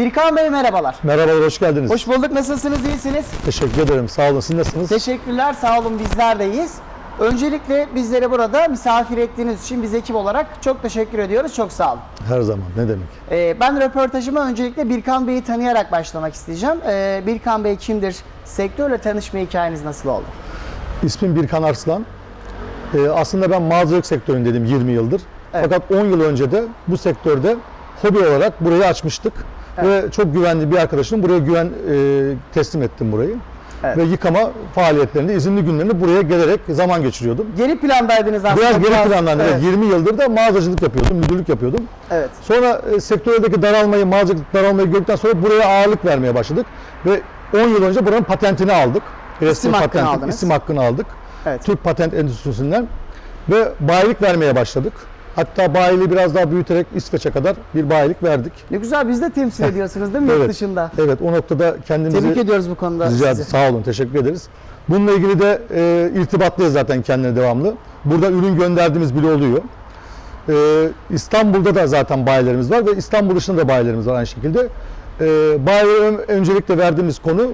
Birkan Bey merhabalar. Merhabalar, hoş geldiniz. Hoş bulduk. Nasılsınız? İyisiniz? Teşekkür ederim. Sağ olun. Siz nasılsınız? Teşekkürler. Sağ olun. Bizler de iyiyiz. Öncelikle bizleri burada misafir ettiğiniz için biz ekip olarak çok teşekkür ediyoruz. Çok sağ olun. Her zaman. Ne demek? Ee, ben röportajıma öncelikle Birkan Bey'i tanıyarak başlamak isteyeceğim. Ee, Birkan Bey kimdir? Sektörle tanışma hikayeniz nasıl oldu? İsmim Birkan Arslan. Ee, aslında ben mağazacılık sektöründeydim 20 yıldır. Evet. Fakat 10 yıl önce de bu sektörde hobi olarak burayı açmıştık. Ve çok güvenli bir arkadaşım buraya güven e, teslim ettim burayı. Evet. Ve yıkama faaliyetlerinde, izinli günlerinde buraya gelerek zaman geçiriyordum. Geri plandaydınız aslında. Biraz geri planlandı. Evet. Evet. 20 yıldır da mağazacılık yapıyordum, müdürlük yapıyordum. evet. Sonra e, sektördeki daralmayı, mağazacılık daralmayı gördükten sonra buraya ağırlık vermeye başladık. Ve 10 yıl önce buranın patentini aldık. Resmi hakkını patent, aldınız. isim hakkını aldık. Evet. Türk Patent Endüstrisi'nden. Ve bayilik vermeye başladık. Hatta bayiliği biraz daha büyüterek İsveç'e kadar bir bayilik verdik. Ne güzel biz de temsil ediyorsunuz değil mi yurt Evet. dışında? Evet o noktada kendimizi Tebrik ediyoruz bu konuda rica sizi. Sağ olun, teşekkür ederiz. Bununla ilgili de e, irtibatlıyız zaten kendine devamlı. Burada ürün gönderdiğimiz bile oluyor. E, İstanbul'da da zaten bayilerimiz var ve İstanbul dışında da bayilerimiz var aynı şekilde. E, bayilere ön- öncelikle verdiğimiz konu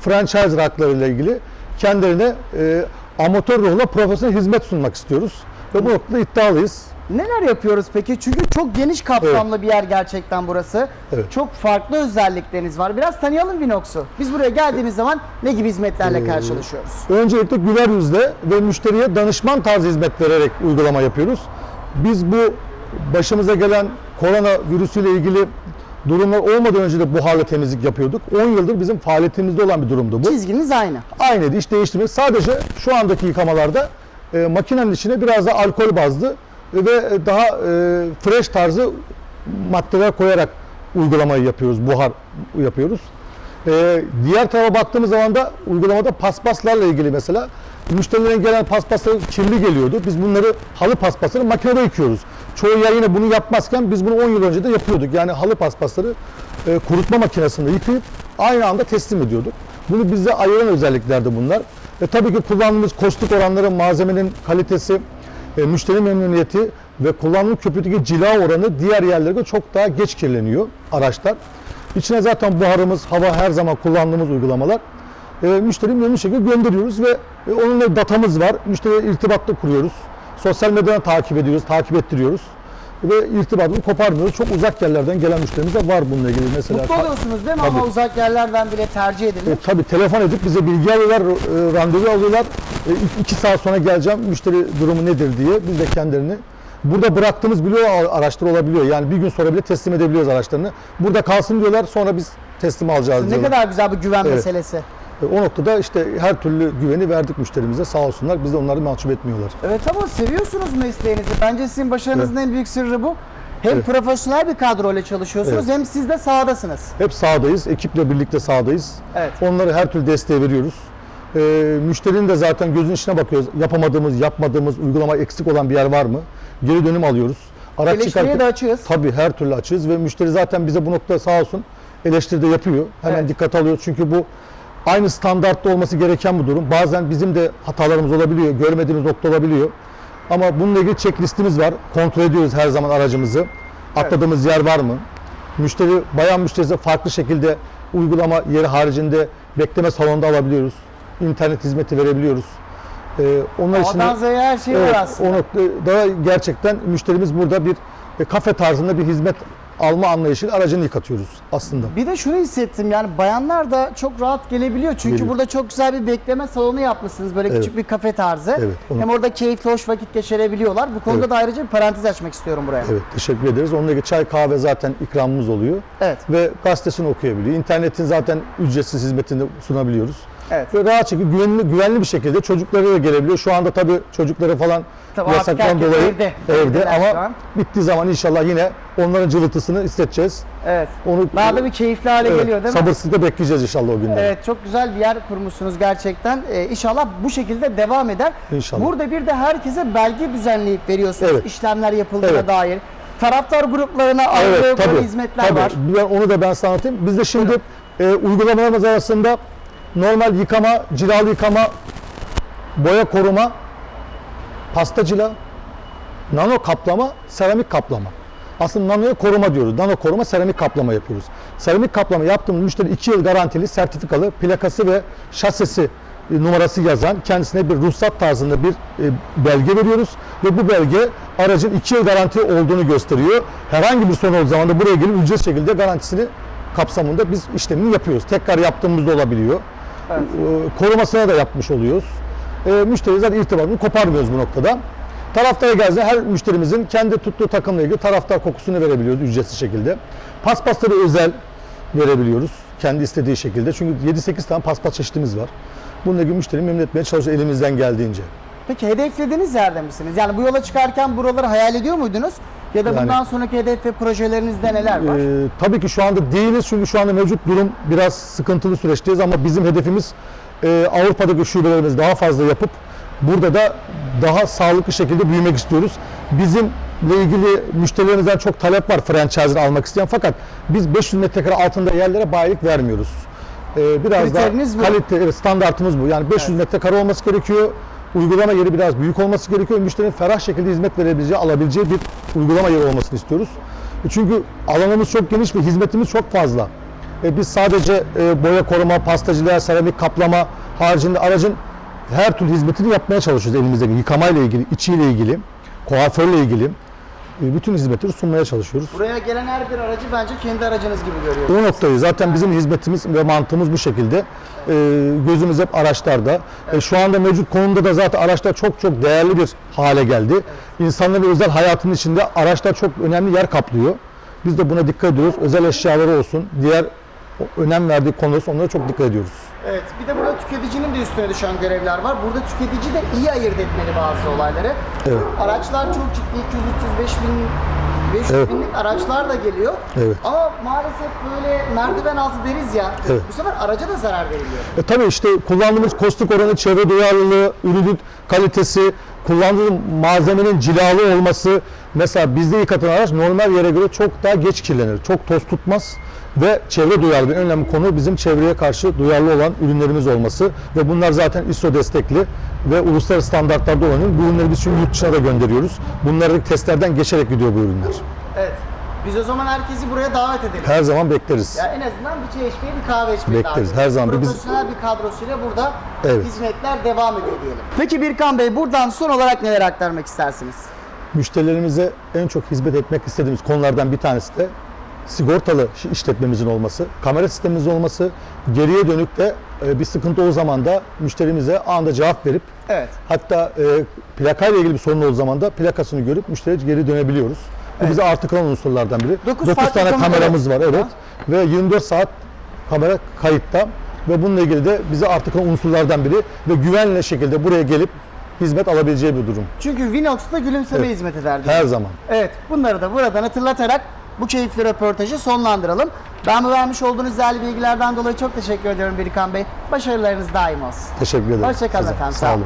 franchise hakları ile ilgili kendilerine e, amatör ruhla profesyonel hizmet sunmak istiyoruz. Ve bu noktada iddialıyız. Neler yapıyoruz peki? Çünkü çok geniş kapsamlı bir yer gerçekten burası. Evet. Çok farklı özellikleriniz var. Biraz tanıyalım Vinox'u. Biz buraya geldiğimiz zaman ne gibi hizmetlerle Ee, karşılaşıyoruz? Öncelikle güler yüzle ve müşteriye danışman tarzı hizmet vererek uygulama yapıyoruz. Biz bu başımıza gelen korona virüsüyle ilgili durumlar olmadan önce de buharla temizlik yapıyorduk. 10 yıldır bizim faaliyetimizde olan bir durumdu bu. Çizginiz aynı. Aynıydı, hiç değiştirmedi. Sadece şu andaki yıkamalarda e, makinenin içine biraz da alkol bazlı ve daha e, fresh tarzı maddeler koyarak uygulamayı yapıyoruz, buhar yapıyoruz. E, diğer tarafa baktığımız zaman da uygulamada paspaslarla ilgili mesela müşterilerin gelen paspasları kirli geliyordu. Biz bunları halı paspasları makinede yıkıyoruz. Çoğu yer yine bunu yapmazken biz bunu 10 yıl önce de yapıyorduk. Yani halı paspasları e, kurutma makinesinde yıkayıp aynı anda teslim ediyorduk. Bunu bize ayıran özelliklerdi bunlar. E, tabii ki kullandığımız kostik oranları, malzemenin kalitesi, e, müşteri memnuniyeti ve kullanılan köpükteki cila oranı diğer yerlere göre çok daha geç kirleniyor araçlar. İçine zaten buharımız, hava her zaman kullandığımız uygulamalar. E, müşteri memnun şekilde gönderiyoruz ve e, onunla datamız var. Müşteriyle irtibatta kuruyoruz. Sosyal medyadan takip ediyoruz, takip ettiriyoruz. Ve irtibatını koparmıyoruz. Çok uzak yerlerden gelen müşterimiz de var bununla ilgili. Mesela Mutlu oluyorsunuz değil mi? Ama Tabii. uzak yerlerden bile tercih edilir. e, tabii telefon edip bize bilgi alıyorlar, e, randevu alıyorlar. E, iki- saat sonra geleceğim, müşteri durumu nedir diye biz de kendilerini burada bıraktığımız bile araçlar olabiliyor. Yani bir gün sonra bile teslim edebiliyoruz araçlarını. Burada kalsın diyorlar, sonra biz teslim alacağız Ne diyorlar. kadar güzel bu güven Evet. meselesi. E, o noktada işte her türlü güveni verdik müşterimize sağ olsunlar. Biz de onları mahcup etmiyorlar. Evet ama seviyorsunuz mesleğinizi. Bence sizin başarınızın en büyük sırrı bu. Hem Evet. profesyonel bir kadroyla çalışıyorsunuz Evet. hem siz de sahadasınız. Hep sahadayız, ekiple birlikte sahadayız. Evet. Onları her türlü desteği veriyoruz. Ee, müşterinin de zaten gözün içine bakıyoruz. Yapamadığımız, yapmadığımız, uygulama eksik olan bir yer var mı? Geri dönüm alıyoruz. Araç Eleştiriye de açığız. Tabii her türlü açığız ve müşteri zaten bize bu noktada sağ olsun eleştiri de yapıyor. Hemen Evet. dikkat alıyor çünkü bu aynı standartta olması gereken bir durum. Bazen bizim de hatalarımız olabiliyor, görmediğimiz nokta olabiliyor. Ama bununla ilgili checklistimiz var. Kontrol ediyoruz her zaman aracımızı. Atladığımız yer var mı? Müşteri, bayan müşterisi farklı şekilde uygulama yeri haricinde bekleme salonunda alabiliyoruz. İnternet hizmeti verebiliyoruz. Ee, onlar için de- A'dan Z'ye her şey Evet, var aslında. o noktada gerçekten müşterimiz burada bir e, kafe tarzında bir hizmet alma anlayışıyla aracını yıkatıyoruz aslında. Bir de şunu hissettim yani bayanlar da çok rahat gelebiliyor. Çünkü Geliyor. burada çok güzel bir bekleme salonu yapmışsınız. Böyle Evet. küçük bir kafe tarzı. Evet, onu- Hem orada keyifli hoş vakit geçirebiliyorlar. Bu konuda Evet. da ayrıca bir parantez açmak istiyorum buraya. Evet, teşekkür ederiz. Onunla ilgili çay kahve zaten ikramımız oluyor Evet. ve gazetesini okuyabiliyor. İnternetin zaten ücretsiz hizmetini sunabiliyoruz. Evet. Ve rahat şekilde güvenli, güvenli bir şekilde çocukları da gelebiliyor. Şu anda tabii çocukları falan Tabii yasaktan dolayı evde. evde ama bittiği zaman inşallah yine onların cıvıltısını hissedeceğiz. Evet. Onu Daha da bir keyifli hale Evet, geliyor değil mi? Sabırsızlıkla bekleyeceğiz inşallah o günleri. Evet çok güzel bir yer kurmuşsunuz gerçekten. Ee, inşallah bu şekilde devam eder. İnşallah. Burada bir de herkese belge düzenleyip veriyorsunuz. Evet. işlemler yapıldığına Evet. dair. Taraftar gruplarına ayrı Evet tabii. hizmetler tabii. var. Ben onu da ben sana anlatayım. Biz de şimdi e, uygulamalarımız arasında normal yıkama, cilalı yıkama, boya koruma, pasta cila, nano kaplama, seramik kaplama. Aslında nanoya koruma diyoruz. Nano koruma, seramik kaplama yapıyoruz. Seramik kaplama yaptığımız müşteri 2 yıl garantili, sertifikalı, plakası ve şasisi e, numarası yazan kendisine bir ruhsat tarzında bir e, belge veriyoruz ve bu belge aracın 2 yıl garanti olduğunu gösteriyor. Herhangi bir sorun olduğu zaman da buraya gelip ücretsiz şekilde garantisini kapsamında biz işlemini yapıyoruz. Tekrar yaptığımız da olabiliyor. Evet. E, korumasına da yapmış oluyoruz. E, müşteri zaten irtibatını koparmıyoruz bu noktada. Taraftara geldiğinde her müşterimizin kendi tuttuğu takımla ilgili taraftar kokusunu verebiliyoruz ücretsiz şekilde. Paspasları özel verebiliyoruz kendi istediği şekilde. Çünkü 7-8 tane paspas çeşitimiz var. Bununla ilgili müşteri memnun etmeye çalışıyoruz elimizden geldiğince. Peki hedeflediğiniz yerde misiniz? Yani bu yola çıkarken buraları hayal ediyor muydunuz? Ya da Yani- bundan sonraki hedef ve projelerinizde neler var? Ee, tabii ki şu anda değiliz çünkü şu anda mevcut durum biraz sıkıntılı süreçteyiz ama bizim hedefimiz e, Avrupa'daki şubelerimizi daha fazla yapıp burada da daha sağlıklı şekilde büyümek istiyoruz. Bizimle ilgili müşterilerimizden çok talep var franchise almak isteyen fakat biz 500 metrekare altında yerlere bayilik vermiyoruz. Ee, biraz Kriteriniz bu. daha kalite evet, standartımız bu. Yani 500 metrekare olması gerekiyor. Uygulama yeri biraz büyük olması gerekiyor. Müşterinin ferah şekilde hizmet verebileceği, alabileceği bir uygulama yeri olmasını istiyoruz. E Çünkü alanımız çok geniş ve hizmetimiz çok fazla. E biz sadece e, boya koruma, pastacılığa, seramik kaplama haricinde aracın her türlü hizmetini yapmaya çalışıyoruz elimizde. Yıkamayla ilgili, içiyle ilgili, kuaförle ilgili bütün hizmetleri sunmaya çalışıyoruz. Buraya gelen her bir aracı bence kendi aracınız gibi görüyoruz. O noktayı zaten bizim hizmetimiz ve mantığımız bu şekilde. Ee, gözümüz hep araçlarda. E, şu anda mevcut konumda da zaten araçlar çok çok değerli bir hale geldi. İnsanların özel hayatının içinde araçlar çok önemli yer kaplıyor. Biz de buna dikkat ediyoruz. Özel eşyaları olsun, diğer önem verdiği konular olsun onlara çok dikkat ediyoruz. Evet, bir de burada tüketicinin de üstüne düşen görevler var. Burada tüketici de iyi ayırt etmeli bazı olayları. Evet. Araçlar çok ciddi 200 300 5000 500 Evet. binlik araçlar da geliyor. Evet. Ama maalesef böyle merdiven altı deriz ya. Evet. Bu sefer araca da zarar veriliyor. E tabii işte kullandığımız kostik oranı, çevre duyarlılığı, ürünün kalitesi, kullandığımız malzemenin cilalı olması. Mesela bizde yıkatan araç normal yere göre çok daha geç kirlenir. Çok toz tutmaz ve çevre duyarlı. En önemli konu bizim çevreye karşı duyarlı olan ürünlerimiz olması ve bunlar zaten ISO destekli ve uluslararası standartlarda olan ürün. Bu ürünleri biz şimdi yurt dışına da gönderiyoruz. Bunları testlerden geçerek gidiyor bu ürünler. Evet. Biz o zaman herkesi buraya davet edelim. Her zaman bekleriz. Ya en azından bir çay içmeye, bir kahve içmeye Bekleriz. davet. Her zaman bir biz- Profesyonel bir kadrosuyla burada Evet. hizmetler devam ediyor diyelim. Peki Birkan Bey buradan son olarak neler aktarmak istersiniz? müşterilerimize en çok hizmet etmek istediğimiz konulardan bir tanesi de sigortalı işletmemizin olması, kamera sistemimizin olması, geriye dönük de e, bir sıkıntı olduğu zaman da müşterimize anında cevap verip Evet. hatta e, plakayla ilgili bir sorun olduğu zaman da plakasını görüp müşteriye geri dönebiliyoruz. Bu bize artı kalan unsurlardan biri. Dokuz 9 farklı tane kamera- kameramız var evet Ha. ve 24 saat kamera kayıtta ve bununla ilgili de bize artı kalan unsurlardan biri ve güvenli şekilde buraya gelip hizmet alabileceği bir durum. Çünkü Vinox'ta gülümseme Evet. hizmet eder diyor. Her zaman. Evet, bunları da buradan hatırlatarak bu keyifli röportajı sonlandıralım. Ben bu vermiş olduğunuz değerli bilgilerden dolayı çok teşekkür ediyorum Birkan Bey. Başarılarınız daim olsun. Teşekkür ederim. Hoşça kalın Size. efendim, Sağ olun.